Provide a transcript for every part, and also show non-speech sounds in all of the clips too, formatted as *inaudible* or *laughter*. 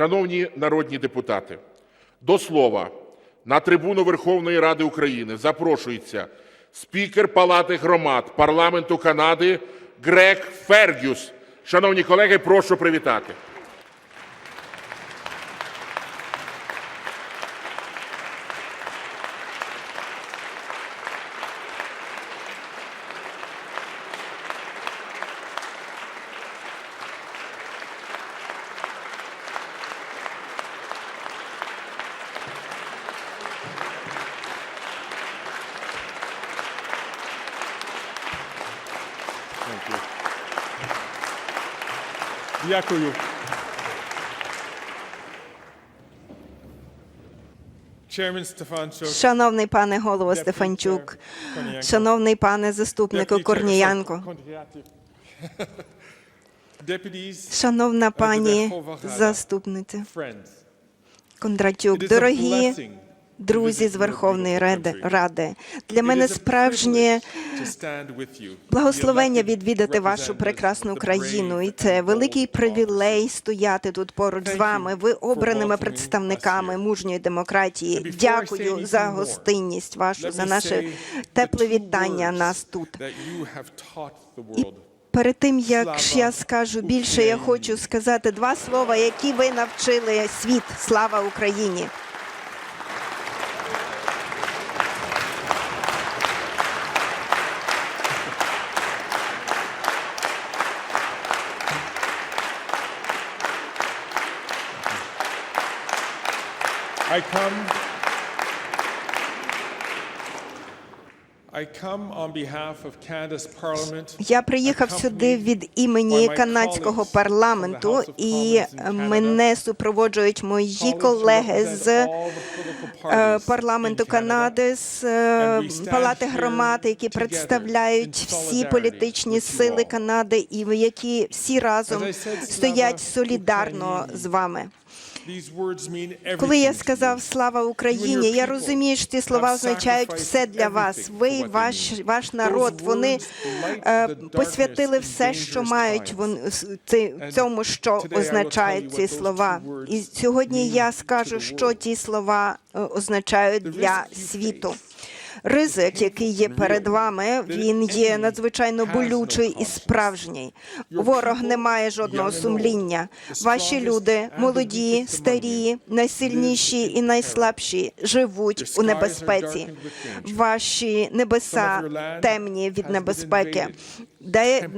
Шановні народні депутати, до слова на трибуну Верховної Ради України запрошується спікер Палати громад парламенту Канади Грег Фергюс. Шановні колеги, прошу привітати. Дякую. Шановний пане голово Стефанчук, шановний пане заступнику Корніянко, *laughs* шановна пані заступниця. Кондратюк, дорогі друзі з Верховної Ради. Для мене справжнє благословення відвідати вашу прекрасну країну. І це великий привілей стояти тут поруч з вами. Ви обраними представниками мужньої демократії. Дякую за гостинність вашу, за наше тепле вітання нас тут. І перед тим як я скажу більше, я хочу сказати два слова, які ви навчили світ. Слава Україні! I come I come on behalf of Canada's parliament. Я приїхав сюди від імені канадського парламенту, і мене супроводжують мої колеги з е, парламенту Канади, з е, палати громад, які представляють всі політичні сили Канади, і які всі разом стоять солідарно з вами. Коли я сказав слава Україні, я розумію, що ці слова означають все для вас. Ви, ваш ваш народ, вони е, посвятили все, що мають вони цьому, що означають ці слова. І сьогодні я скажу, що ті слова е, означають для світу. Ризик, який є перед вами, він є надзвичайно болючий і справжній. Ворог не має жодного сумління. Ваші люди, молоді, старі, найсильніші і найслабші, живуть у небезпеці. Ваші небеса темні від небезпеки. Де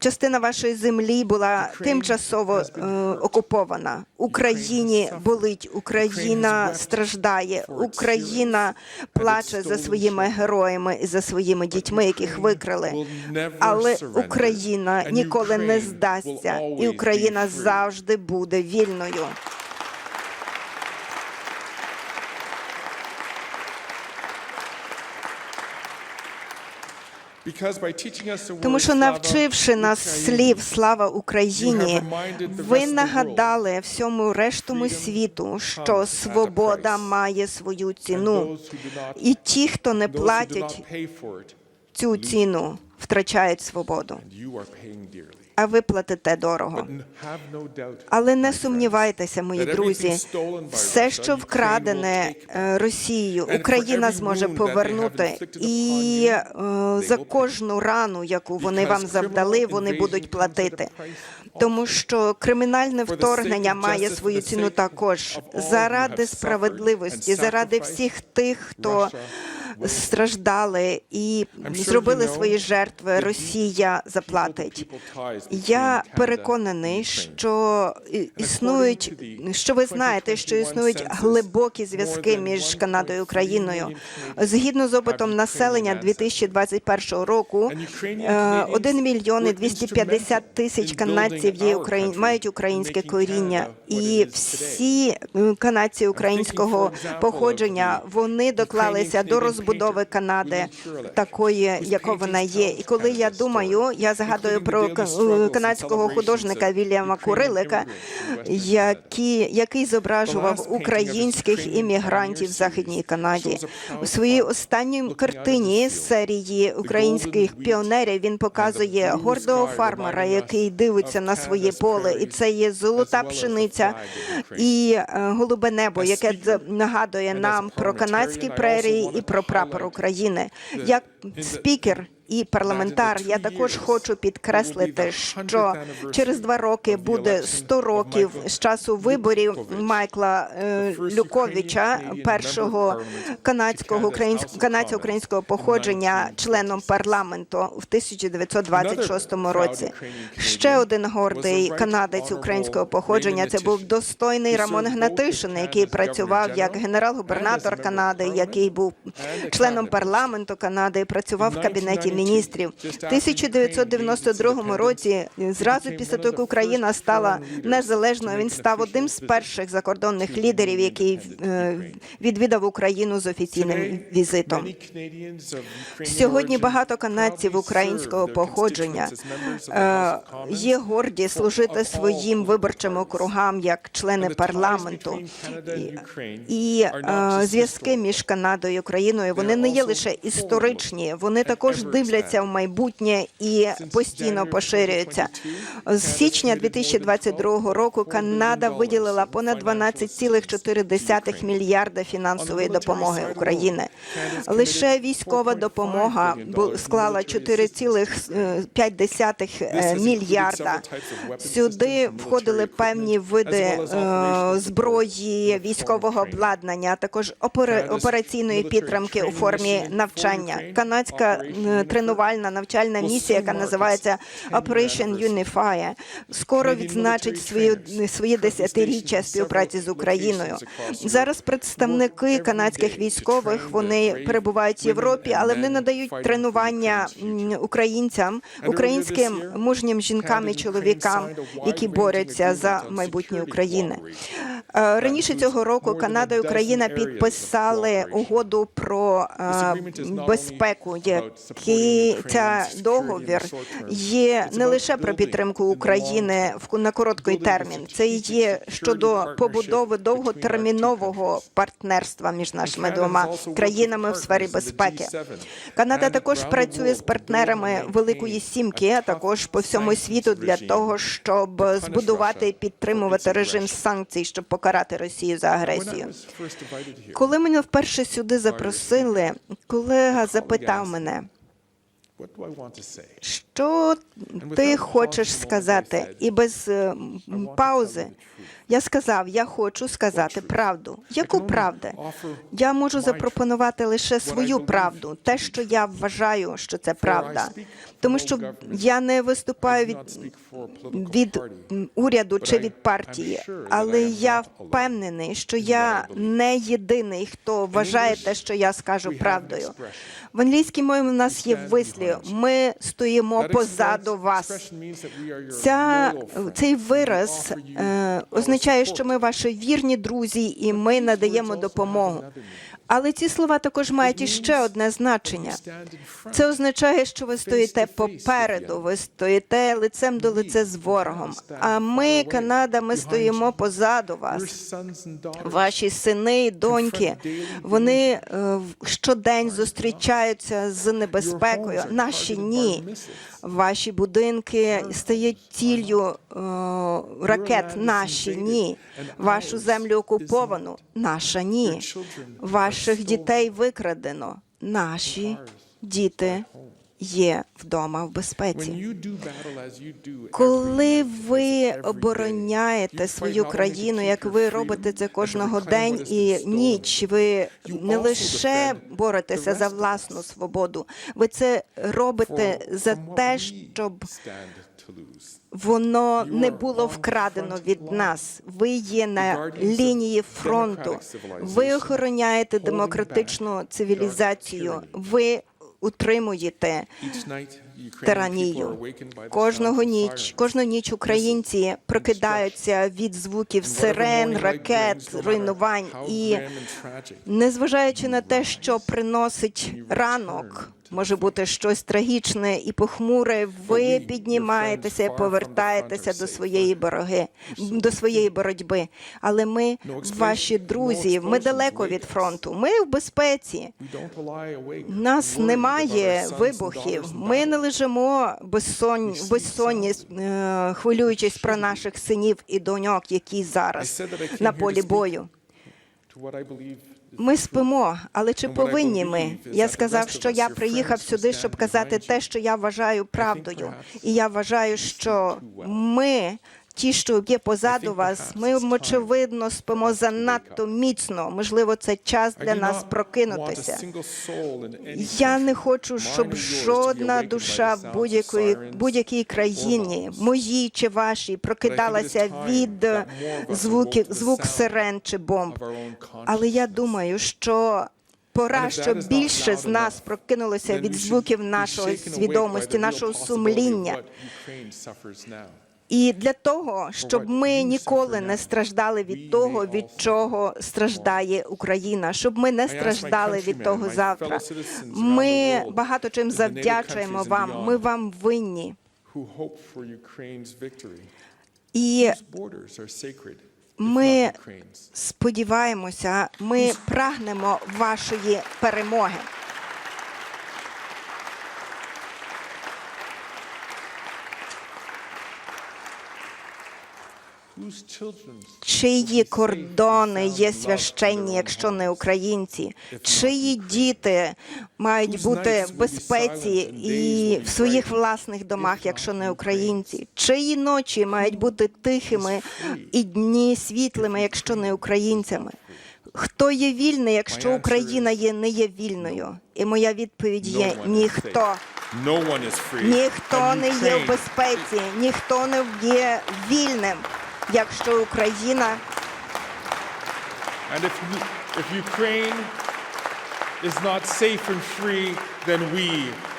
частина вашої землі була тимчасово е, окупована. Україні болить, Україна страждає, Україна плаче за своїми героями і за своїми дітьми, яких викрили. Але Україна ніколи не здасться, і Україна завжди буде вільною. Тому що навчивши нас слів слава Україні, ви нагадали всьому рештому світу, що свобода має свою ціну, і ті, хто не платять цю ціну, втрачають свободу. А ви платите дорого. Але не сумнівайтеся, мої друзі, все, що вкрадене е, Росією, Україна зможе повернути. І е, за кожну рану, яку вони вам завдали, вони будуть платити. Тому що кримінальне вторгнення має свою ціну також заради справедливості, заради всіх тих, хто страждали і зробили свої жертви. Росія заплатить. Я переконаний, що існують, що ви знаєте, що існують глибокі зв'язки між Канадою і Україною. Згідно з опитом населення 2021 року, е, 1 мільйон і 250 тисяч канадців є україн... мають українське коріння, і всі е, канадці українського походження вони доклалися до розбудови відбудови Канади такої, якою вона є. І коли я думаю, я згадую про е, канадського художника Вільяма Курилика, який, який зображував українських іммігрантів в Західній Канаді. У своїй останній картині з серії українських піонерів він показує гордого фармера, який дивиться на своє поле, і це є золота пшениця і е, голубе небо, яке нагадує нам про канадські прерії і про прапор України. Як спікер і парламентар, я також хочу підкреслити, що через два роки буде 100 років з часу виборів Майкла е, Люковича, першого канадського українського канадця українського походження, членом парламенту в 1926 році. Ще один гордий канадець українського походження. Це був достойний Рамон Гнатишин, який працював як генерал-губернатор Канади, який був членом парламенту Канади, працював в кабінеті міністрів. В 1992 році, зразу після того, як Україна стала незалежною, він став одним з перших закордонних лідерів, який е, відвідав Україну з офіційним візитом. Сьогодні багато канадців українського походження е, є горді служити своїм виборчим округам як члени парламенту. І е, зв'язки між Канадою і Україною вони не є лише історичні, вони також дивляться в майбутнє і постійно поширюються. З січня 2022 року Канада виділила понад 12,4 мільярда фінансової допомоги України. Лише військова допомога склала 4,5 е, мільярда. Сюди входили певні види е, зброї, військового обладнання, а також опера- операційної підтримки у формі навчання. Канадська е, тренувальна навчальна місія, яка називається Operation Unify, скоро відзначить свої, свої десятиріччя співпраці з Україною. Зараз представники канадських військових вони перебувають в Європі, але вони надають тренування українцям, українським мужнім жінкам і чоловікам, які борються за майбутнє України. Е, Раніше цього року Канада і Україна підписали угоду про е, безпеку, який ця договір є не лише про підтримку України в на короткий термін. Це є щодо побудови довготермінового партнерства між нашими двома країнами в сфері безпеки. Канада також працює з партнерами Великої Сімки, а також по всьому світу для того, щоб збудувати і підтримувати режим санкцій, щоб покарати Росію за агресію. Коли мене вперше сюди запросили, колега запитав мене, що ти хочеш сказати? І без е, паузи я сказав: я хочу сказати правду. Яку правду? Я можу запропонувати лише свою правду, те, що я вважаю, що це правда. Тому що я не виступаю від, від уряду чи від партії, але я впевнений, що я не єдиний, хто вважає те, що я скажу правдою. В англійській мові у нас є вислів: ми стоїмо позаду вас. Ця, цей вираз е, означає, що ми ваші вірні друзі, і ми надаємо допомогу. Але ці слова також мають іще одне значення. Це означає, що ви стоїте попереду, ви стоїте лицем до лице з ворогом. А ми, Канада, ми стоїмо позаду вас. Ваші сини і доньки, вони е, щодень зустрічаються з небезпекою. Наші ні. Ваші будинки стають тіллю е, ракет. Наші ні. Вашу землю окуповану. Наша ні. Ваших дітей викрадено. Наші діти є вдома в безпеці. Коли ви обороняєте свою країну, як ви робите це кожного день і ніч, ви не лише боретеся за власну свободу, ви це робите за те, щоб воно не було вкрадено від нас. Ви є на лінії фронту. Ви охороняєте демократичну цивілізацію. Ви утримуєте тиранію. Кожного ніч, кожну ніч українці прокидаються від звуків сирен, ракет, руйнувань. і незважаючи на те, що приносить ранок, може бути щось трагічне і похмуре. Ви піднімаєтеся і повертаєтеся до своєї бороги, до своєї боротьби. Але ми ваші друзі. Ми далеко від фронту. Ми в безпеці. Нас немає вибухів. Ми не лежимо безсон... безсонні, е, хвилюючись про наших синів і доньок, які зараз на полі бою. Ми спимо, але чи повинні ми? Я сказав, що я приїхав сюди, щоб казати те, що я вважаю правдою. І я вважаю, що ми, ті, що є позаду вас, ми очевидно спимо занадто міцно. Можливо, це час для нас прокинутися. Я не хочу, щоб жодна душа в будь-якої будь-якій країні, моїй чи вашій, прокидалася від звуків звук сирен чи бомб. Але я думаю, що пора, щоб більше з нас прокинулося від звуків нашої свідомості, нашого сумління. І для того, щоб ми ніколи не страждали від того, від чого страждає Україна, щоб ми не страждали від того завтра. Ми багато чим завдячуємо вам. Ми вам винні. І ми сподіваємося, ми прагнемо вашої перемоги. Чиї кордони є священні, якщо не українці? Чиї діти мають бути в безпеці і в своїх власних домах, якщо не українці? Чиї ночі мають бути тихими і дні світлими, якщо не українцями? Хто є вільний, якщо Україна є не є вільною? І моя відповідь є ніхто. Ніхто не є в безпеці, ніхто не є вільним, якщо Україна And if, if Ukraine is not safe and free, then we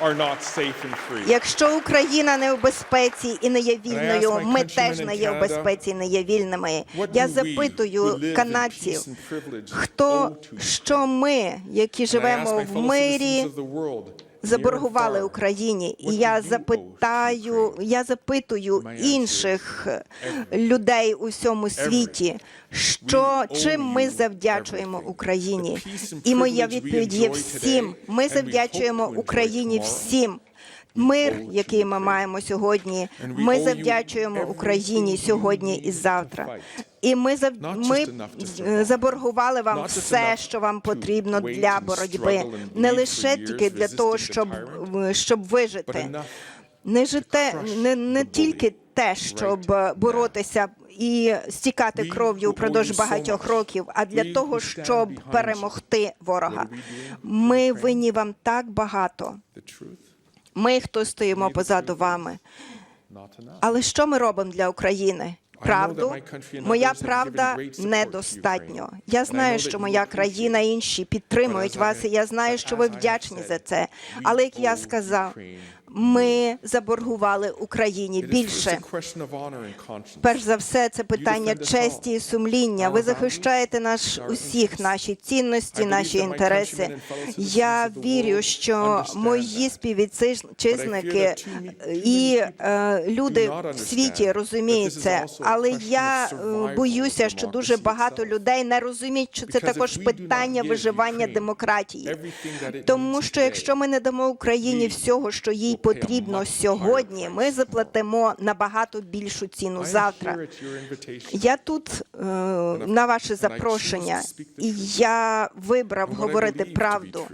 are not safe and free. Якщо Україна не в безпеці і не є вільною, ми теж не є в безпеці і не є вільними. Я запитую канадців, хто що ми, які живемо в мирі, заборгували Україні. І я запитаю, я запитую інших людей у всьому світі, що чим ми завдячуємо. Україні. І моя відповідь є всім. Ми завдячуємо Україні всім. Мир, який ми маємо сьогодні, ми завдячуємо Україні сьогодні і завтра. І ми зав... Ми survive. заборгували вам все, що вам потрібно для боротьби, не лише тільки для того, щоб щоб вижити. Не жите не, не тільки те, щоб боротися і стікати кров'ю впродовж багатьох років, а для того, щоб перемогти ворога. Ми винні вам так багато. Ми, хто стоїмо позаду вами. Але що ми робимо для України? Правду, моя правда недостатньо. Я знаю, що моя країна і інші підтримують вас, і я знаю, що ви вдячні за це. Але як я сказав, ми заборгували Україні більше. Перш за все, це питання честі і сумління. Ви захищаєте наш усіх, наші цінності, наші інтереси. Я вірю, що мої співвітчизники і е, люди в світі розуміють це. Але я е, боюся, що дуже багато людей не розуміють, що це також питання виживання демократії. Тому що якщо ми не дамо Україні всього, що їй потрібно сьогодні, ми заплатимо набагато більшу ціну завтра. Я тут е, на ваше запрошення, і я вибрав говорити правду,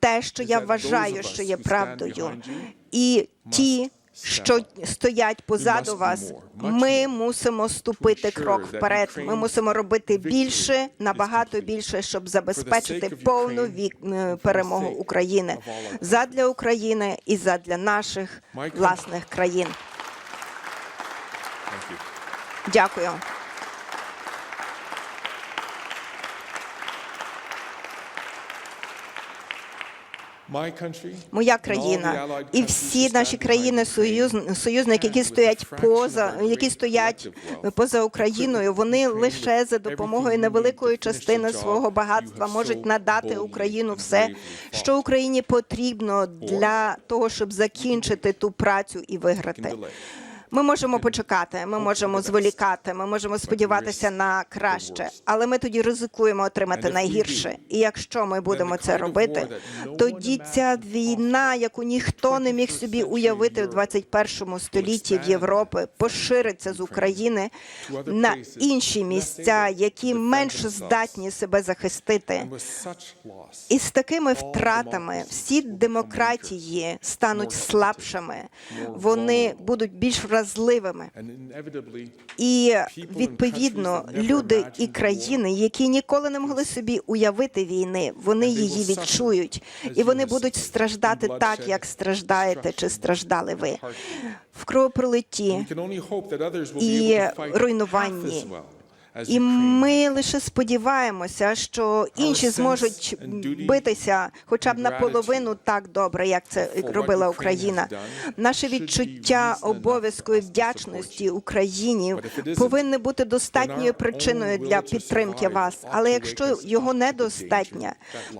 те, що я вважаю, що є правдою, і ті, що стоять позаду вас, ми мусимо ступити крок вперед. Ми мусимо робити більше, набагато більше, щоб забезпечити повну вік е, перемогу України задля України і задля наших власних країн. Дякую. Моя країна і всі наші країни союз, союзники, які стоять поза, які стоять поза Україною. Вони лише за допомогою невеликої частини свого багатства можуть надати Україну все, що Україні потрібно для того, щоб закінчити ту працю і виграти. Ми можемо почекати, ми можемо зволікати, ми можемо сподіватися на краще, але ми тоді ризикуємо отримати найгірше. І якщо ми будемо це робити, тоді ця війна, яку ніхто не міг собі уявити в 21 столітті в Європі, пошириться з України на інші місця, які менш здатні себе захистити. І з такими втратами всі демократії стануть слабшими, вони будуть більш вразливими. І відповідно люди і країни, які ніколи не могли собі уявити війни, вони її відчують, і вони будуть страждати так, як страждаєте чи страждали ви в кровопролитті. І руйнуванні. І ми лише сподіваємося, що інші зможуть битися хоча б наполовину так добре, як це робила Україна. Наше відчуття обов'язку і вдячності Україні повинне бути достатньою причиною для підтримки вас. Але якщо його недостатньо,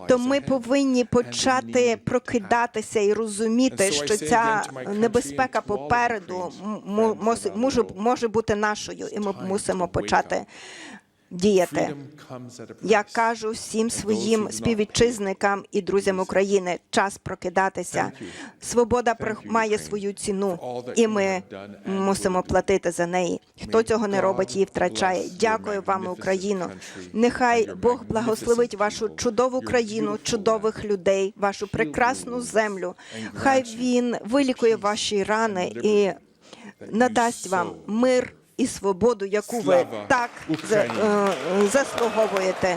то ми повинні почати прокидатися і розуміти, що ця небезпека попереду може бути нашою, і ми мусимо почати діяти. Я кажу всім своїм співвітчизникам і друзям України, час прокидатися. Свобода має свою ціну, і ми мусимо платити за неї. Хто цього не робить, її втрачає. Дякую вам, Україно. Нехай Бог благословить вашу чудову країну, чудових людей, вашу прекрасну землю. Хай він вилікує ваші рани і надасть вам мир і свободу, яку ви Слава так Україні! е, заслуговуєте.